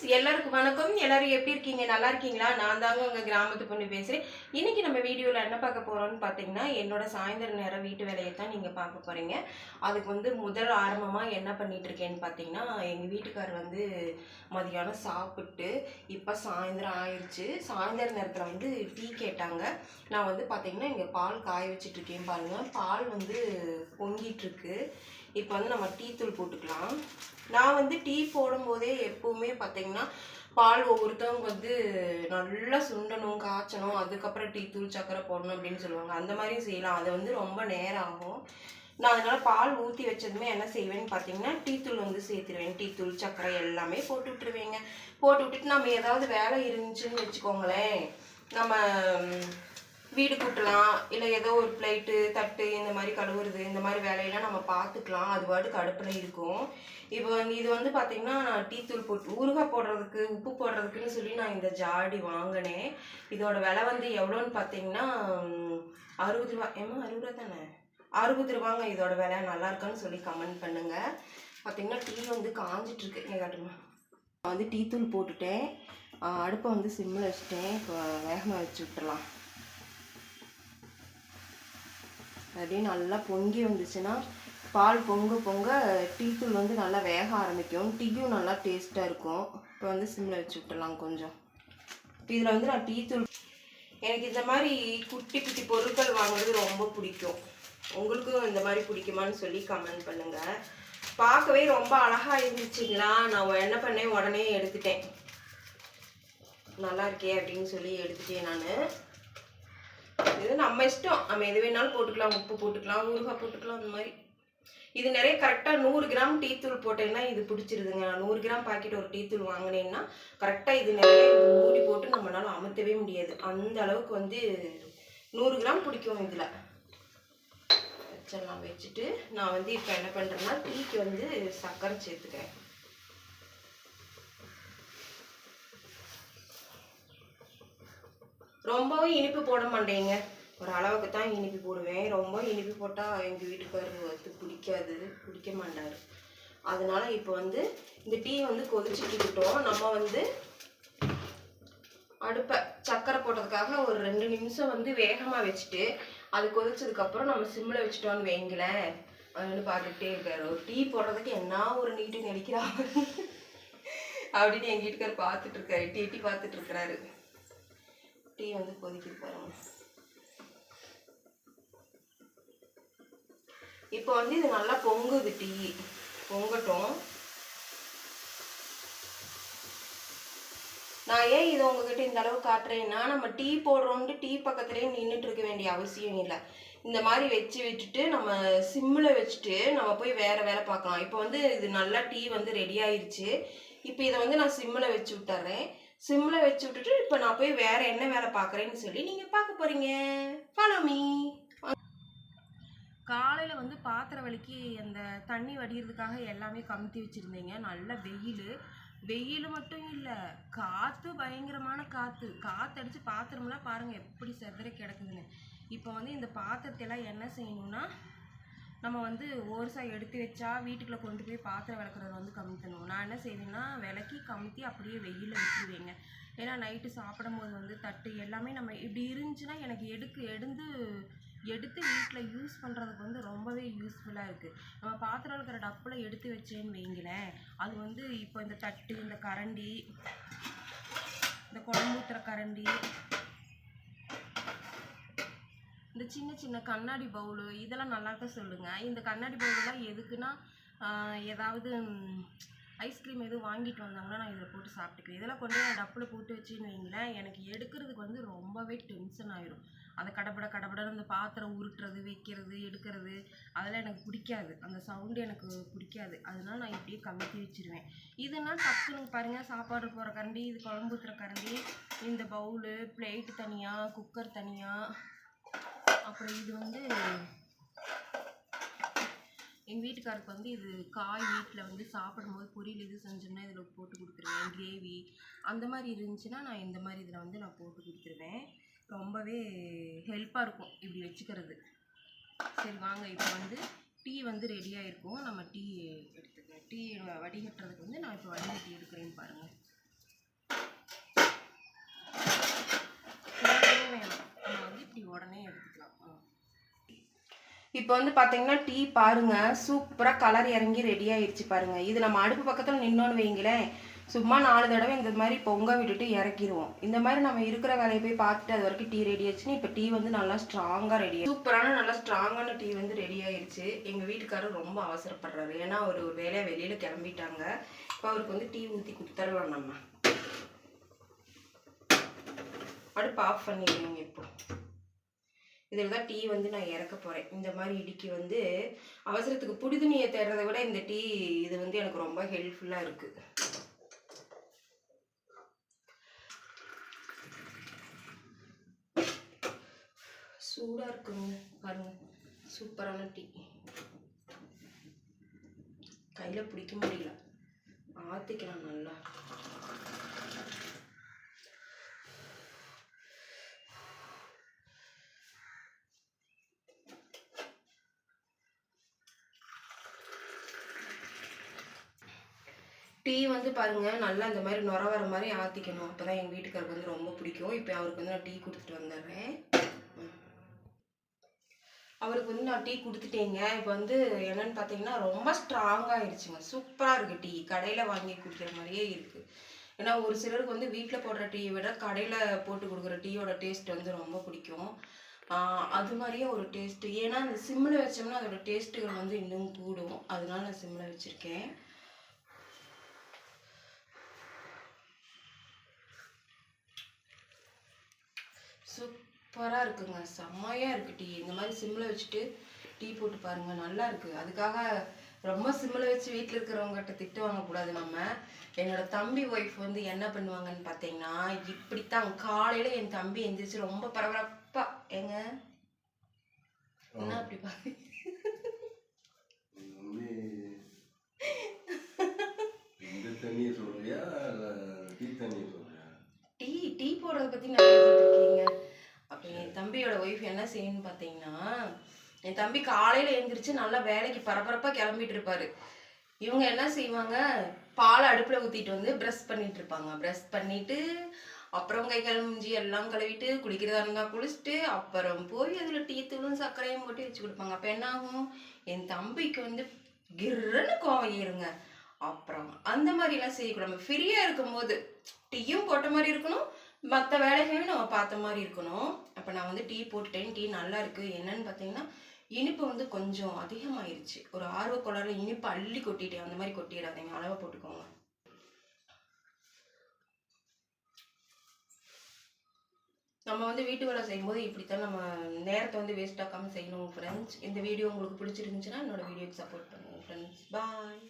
Friends எல்லாருக்கும் வணக்கம். எல்லாரும் எப்படி இருக்கீங்க? நல்லா இருக்கீங்களா? நான் தாங்க உங்கள் கிராமத்து பொண்ணு பேசுகிறேன் இன்னைக்கு நம்ம வீடியோவில் என்ன பார்க்க போகிறோம்னு பார்த்தீங்கன்னா என்னோட சாயந்தர நேரம் வீட்டு வேலையை தான் நீங்கள் பார்க்க போகிறீங்க அதுக்கு வந்து முதல் ஆரம்பமாக என்ன பண்ணிட்டு இருக்கேன்னு பார்த்தீங்கன்னா எங்கள் வீட்டுக்கார் வந்து மதியானம் சாப்பிட்டு இப்போ சாயந்தரம் ஆயிடுச்சு சாயந்தர நேரத்தில் வந்து டீ கேட்டாங்க. நான் வந்து பார்த்தீங்கன்னா இங்கே பால் காய வச்சிட்ருக்கேன் பாருங்கள் பால் வந்து பொங்கிட்டுருக்கு இப்போ வந்து நம்ம டீ தூள் போட்டுக்கலாம். நான் வந்து டீ போடும்போதே எப்பவுமே பார்த்தீங்கன்னா பால் ஒவ்வொருத்தவங்க வந்து நல்லா சுண்டணும் காய்ச்சணும் அதுக்கப்புறம் டீ தூள் சக்கரை போடணும் அப்படின்னு சொல்லுவாங்க. அந்த மாதிரியும் செய்யலாம். அது வந்து ரொம்ப நேரம் ஆகும் நான் அதனால் பால் ஊற்றி வச்சதுமே என்ன செய்வேன்னு பார்த்தீங்கன்னா டீ தூள் வந்து சேர்த்துருவேன். டீ தூள் சக்கரை எல்லாமே போட்டு விட்டுருவேங்க. போட்டு விட்டுட்டு நம்ம ஏதாவது வேலை இருந்துச்சுன்னு வச்சுக்கோங்களேன். நம்ம வீடு கூட்டலாம் இல்லை ஏதோ ஒரு பிளேட்டு தட்டு இந்த மாதிரி கழுவுறது இந்த மாதிரி வேலையெல்லாம் நம்ம பார்த்துக்கலாம் அது பாட்டுக்கு அடுப்பில் இருக்கும். இப்போ வந்து இது வந்து பார்த்திங்கன்னா நான் டீ தூள் போட்டு ஊறுகாய் போடுறதுக்கு உப்பு போடுறதுக்குன்னு சொல்லி நான் இந்த ஜாடி வாங்கினேன். இதோட விலை வந்து எவ்வளோன்னு பார்த்தீங்கன்னா அறுபது ரூபா ஏமா அறுபது ரூபா தானே? அறுபது ரூபாங்க இதோட விலை. நல்லா இருக்கான்னு சொல்லி கமெண்ட் பண்ணுங்க. பார்த்தீங்கன்னா டீ வந்து காஞ்சிட்ருக்கு. காட்டுமா நான் வந்து டீ தூள் போட்டுட்டேன். அடுப்பை வந்து சிம்மில் வச்சுட்டேன். இப்போ வேகமாக வச்சு விட்டுலாம் அப்படியே நல்லா பொங்கி வந்துச்சுன்னா பால் பொங்க பொங்க டீ தூள் வந்து நல்லா வேக ஆரம்பிக்கும். டீயும் நல்லா டேஸ்ட்டாக இருக்கும். இப்போ வந்து சிம்மில் வச்சு விட்டுலாம் கொஞ்சம். இப்போ இதில் வந்து நான் டீ தூள் எனக்கு இந்த மாதிரி குட்டி குட்டி பொருட்கள் வாங்குறது ரொம்ப பிடிக்கும். உங்களுக்கும் இந்த மாதிரி பிடிக்குமான்னு சொல்லி கமெண்ட் பண்ணுங்கள் பார்க்கவே ரொம்ப அழகாக இருந்துச்சுங்களா? நான் என்ன பண்ணேன்? உடனே எடுத்துட்டேன். நல்லா இருக்கே அப்படின்னு சொல்லி எடுத்துட்டேன் நான். இது நம்ம இஷ்டம். நம்ம எது வேணாலும் போட்டுக்கலாம் உப்பு போட்டுக்கலாம் ஊறுகாய் போட்டுக்கலாம் அந்த மாதிரி. இது நிறைய கரெக்டாக நூறு கிராம் டீ தூள் போட்டேன்னா இது பிடிச்சிருதுங்க. நூறு கிராம் பாக்கெட் ஒரு டீ தூள் வாங்கினேன்னா கரெக்டாக இது நிறைய மூடி போட்டு நம்மளால அமுத்தவே முடியாது. அந்த அளவுக்கு வந்து நூறு கிராம் பிடிக்கும் இதில். வச்சிடலாம் வச்சுட்டு நான் வந்து இப்போ என்ன பண்ணுறேன்னா டீக்கு வந்து சர்க்கரை சேர்த்துக்கிறேன். ரொம்பவும் இனிப்பு போட மாட்டேங்க. ஒரு அளவுக்கு தான் இனிப்பு போடுவேன். ரொம்ப இனிப்பு போட்டால் எங்கள் வீட்டுக்காரர் வந்து பிடிக்காது பிடிக்க மாட்டார். அதனால் இப்போ வந்து இந்த டீ வந்து கொதிச்சுட்டுக்கிட்டோம் நம்ம வந்து அடுப்பை சக்கரை போட்டதுக்காக ஒரு ரெண்டு நிமிஷம் வந்து வேகமாக வச்சுட்டு அது கொதிச்சதுக்கப்புறம் நம்ம சிம்மில் வச்சுட்டோன்னு வைங்களேன். அப்படின்னு பார்த்துக்கிட்டே இருக்காரு. ஒரு டீ போடுறதுக்கு என்ன ஒரு நீட்டு நடிக்கிறா அப்படின்னு எங்கள் வீட்டுக்காரர் பார்த்துட்ருக்காரு டீ டீ டீ வந்து கொதிக்க போகிறோம் இப்போ வந்து இது நல்லா பொங்குது டீ. பொங்கட்டும். நான் ஏன் இதை உங்ககிட்ட இந்த அளவு காட்டுறேன்னா நம்ம டீ போடுறோம்ட்டு டீ பக்கத்துலேயே நின்றுட்டு இருக்க வேண்டிய அவசியம் இல்லை. இந்த மாதிரி வச்சு விட்டுட்டு நம்ம சிம்மில் வச்சுட்டு நம்ம போய் வேறு வேலை பார்க்கலாம். இப்போ வந்து இது நல்லா டீ வந்து ரெடி ஆயிடுச்சு இப்போ இதை வந்து நான் சிம்மில் வச்சு விட்டுறேன். சிம்மில் வச்சு விட்டுட்டு இப்போ நான் போய் வேற என்ன வேலை பார்க்குறேன்னு சொல்லி நீங்கள் பார்க்க போறீங்க. ஃபாலோ மீ காலையில் வந்து பாத்திர வலிக்கு அந்த தண்ணி வடிகிறதுக்காக எல்லாமே கமுத்தி வச்சுருந்தீங்க. நல்ல வெயில். வெயில் மட்டும் இல்லை காற்று பயங்கரமான காற்று காற்றடிச்சு பாத்திரமெல்லாம் பாத்திரம்லாம் பாருங்கள் எப்படி செதற கிடக்குதுன்னு. இப்போ வந்து இந்த பாத்திரத்தையெல்லாம் என்ன செய்யணும்னா நம்ம வந்து ஓர்ஸா எடுத்து வச்சா வீட்டுக்குள்ளே கொண்டு போய் பாத்திரம் விளக்குறது வந்து கமுத்தணும் நான் என்ன செய்வேன்னா விளக்கி கமுத்தி அப்படியே வெயிலில் வச்சுருவேங்க ஏன்னா நைட்டு சாப்பிடும் போது வந்து தட்டு எல்லாமே நம்ம இப்படி இருந்துச்சுன்னா எனக்கு எடுக்கு எடுந்து எடுத்து வீட்டில் யூஸ் பண்ணுறதுக்கு வந்து ரொம்பவே யூஸ்ஃபுல்லாக இருக்குது நம்ம பாத்திரம் இருக்கிற டப்பில் எடுத்து வச்சேன்னு வைங்களேன் அது வந்து இப்போ இந்த தட்டு இந்த கரண்டி இந்த குழம்பு ஊற்றுற கரண்டி இந்த சின்ன சின்ன கண்ணாடி பவுலு இதெல்லாம் நல்லாக்க சொல்லுங்கள் இந்த கண்ணாடி பவுலெலாம் எதுக்குன்னா ஏதாவது ஐஸ்கிரீம் எதுவும் வாங்கிட்டு வந்தாங்கன்னா நான் இதில் போட்டு சாப்பிட்டுக்குவேன். இதெல்லாம் கொண்டு நான் டப்பில் போட்டு வச்சுன்னு வைங்களேன் எனக்கு எடுக்கிறதுக்கு வந்து ரொம்பவே டென்ஷன் ஆயிரும். அதை கடபட கடபடன்னு அந்த பாத்திரம் உருட்டுறது வைக்கிறது எடுக்கிறது அதெல்லாம் எனக்கு பிடிக்காது. அந்த சவுண்டு எனக்கு பிடிக்காது. அதனால நான் இப்படியே கமுத்தி வச்சிருவேன். இதுனா டக்குன்னு பாருங்கள் சாப்பாடு போகிற கரண்டி இது குழம்பு ஊற்றுற கரண்டி இந்த பவுலு பிளேட்டு தனியாக குக்கர் தனியாக அப்புறம் இது வந்து எங்கள் வீட்டுக்காருக்கு வந்து இது காய் வீட்டில் வந்து சாப்பிடும்போது பொரியல் இது செஞ்சோன்னா இதில் போட்டு கொடுத்துருவேன். கிரேவி அந்த மாதிரி இருந்துச்சுன்னா நான் இந்த மாதிரி இதில் வந்து நான் போட்டு கொடுத்துருவேன். ரொம்பவே ஹெல்ப்பாக இருக்கும் இப்படி வச்சுக்கிறது. சரி வாங்க. இப்போ வந்து டீ வந்து ரெடியாக இருக்கும் நம்ம டீ எடுத்துக்கிறேன் டீ வடிகட்டுறதுக்கு வந்து நான் இப்போ வடிகட்டி எடுக்கிறேன்னு பாருங்கள் வந்து இப்படி உடனே எடுத்துக்கலாம். இப்போ வந்து பார்த்தீங்கன்னா டீ பாருங்க. சூப்பராக கலர் இறங்கி ரெடி ஆயிடுச்சு பாருங்கள் இது நம்ம அடுப்பு பக்கத்தில் நின்னோன்னு வைங்களேன். சும்மா நாலு தடவை இந்த மாதிரி பொங்க விட்டுட்டு இறக்கிடுவோம் இந்த மாதிரி நம்ம இருக்கிற வேலையை போய் பார்த்துட்டு அது வரைக்கும் டீ ரெடி ஆச்சுன்னு இப்போ டீ வந்து நல்லா ஸ்ட்ராங்காக ரெடி சூப்பரான நல்லா ஸ்ட்ராங்கான டீ வந்து ரெடி ஆயிடுச்சு எங்கள் வீட்டுக்காரர் ரொம்ப அவசரப்படுறாரு. ஏன்னா அவர் ஒரு வேலையை வெளியில் கிளம்பிட்டாங்க. இப்போ அவருக்கு வந்து டீ ஊற்றி கொடுத்துடலாம் நம்ம. அடுப்பு ஆஃப் பண்ணிடுங்க இப்போ. இதில் தான் டீ வந்து நான் இறக்க போகிறேன் இந்த மாதிரி இடிக்கு வந்து அவசரத்துக்கு புடிதுணியை தேடுறதை விட இந்த டீ இது வந்து எனக்கு ரொம்ப ஹெல்ப்ஃபுல்லாக இருக்குது சூடாக இருக்குங்க பாருங்க. சூப்பரான டீ. கையில் பிடிக்க முடியல. ஆற்றிக்கலாம் நல்லா. டீ வந்து பாருங்கள் நல்லா இந்த மாதிரி நுர வர மாதிரி ஆற்றிக்கணும் அப்போ தான் எங்கள் வீட்டுக்காருக்கு வந்து ரொம்ப பிடிக்கும். இப்போ அவருக்கு வந்து நான் டீ கொடுத்துட்டு வந்துடுறேன் அவருக்கு வந்து நான் டீ கொடுத்துட்டேங்க. இப்போ வந்து என்னென்னு பார்த்தீங்கன்னா ரொம்ப ஸ்ட்ராங்காகிடுச்சுங்க சூப்பராக இருக்குது டீ. கடையில் வாங்கி குடிக்கிற மாதிரியே இருக்குது ஏன்னா ஒரு சிலருக்கு வந்து வீட்டில் போடுற டீயை விட கடையில் போட்டு கொடுக்குற டீயோட டேஸ்ட் வந்து ரொம்ப பிடிக்கும். அது மாதிரியே ஒரு டேஸ்ட்டு ஏன்னா அந்த சிம்மில் வச்சோம்னா அதோட டேஸ்ட்டுகள் வந்து இன்னும் கூடும். அதனால நான் சிம்மில் வச்சுருக்கேன். சூப்பராக இருக்குங்க. செம்மையாக இருக்குது டீ. இந்த மாதிரி சிம்மில் வச்சுட்டு டீ போட்டு பாருங்க. நல்லா இருக்குது அதுக்காக ரொம்ப சிம்மில் வச்சு வீட்டில் இருக்கிறவங்ககிட்ட திட்டு வாங்கக்கூடாது நம்ம. என்னோட தம்பி ஒய்ஃப் வந்து என்ன பண்ணுவாங்கன்னு பார்த்தீங்கன்னா இப்படித்தான். காலையில் என் தம்பி எந்திரிச்சு ரொம்ப பரபரப்பா. ஏங்க? என்ன அப்படி பாரு டீ டீ போடுறத பற்றி நான் தம்பியோட ஒய்ஃப் என்ன செய்யணும்னு பார்த்தீங்கன்னா என் தம்பி காலையில் எழுந்திரிச்சு நல்லா வேலைக்கு பரபரப்பாக கிளம்பிட்டு இருப்பாரு. இவங்க என்ன செய்வாங்க? பால் அடுப்பில் ஊற்றிட்டு வந்து ப்ரெஷ் பண்ணிட்டு இருப்பாங்க. ப்ரெஷ் பண்ணிட்டு அப்புறம் கை கால் மூஞ்சி எல்லாம் கழுவிட்டு குளிக்கிறதா இருந்தால் குளிச்சுட்டு அப்புறம் போய் அதில் டீ தூளும் சர்க்கரையும் போட்டு வச்சு கொடுப்பாங்க. அப்போ என்ன ஆகும்? என் தம்பிக்கு வந்து கிர்ன்னு கோவம் ஏறுங்க. அப்புறம் அந்த மாதிரிலாம் செய்யக்கூடாது. ஃப்ரீயாக இருக்கும்போது டீயும் போட்ட மாதிரி இருக்கணும் மற்ற வேலைகளையும் நம்ம பார்த்த மாதிரி இருக்கணும். அப்போ நான் வந்து டீ போட்டுட்டேன். டீ நல்லா இருக்குது என்னன்னு பார்த்தீங்கன்னா இனிப்பு வந்து கொஞ்சம் அதிகமாயிருச்சு. ஒரு ஆர்வ கோளாறுல இனிப்பு அள்ளி கொட்டிட்டேன். அந்த மாதிரி கொட்டிடாதீங்க. அளவை போட்டுக்கோங்க. நம்ம வந்து வீட்டு வேலை செய்யும்போது இப்படித்தான் நம்ம நேரத்தை வந்து வேஸ்ட் ஆக்காமல் செய்யணும் ஃப்ரெண்ட்ஸ் இந்த வீடியோ உங்களுக்கு பிடிச்சிருந்துச்சுன்னா என்னோட வீடியோக்கு சப்போர்ட் பண்ணுவோம் ஃப்ரெண்ட்ஸ் பாய்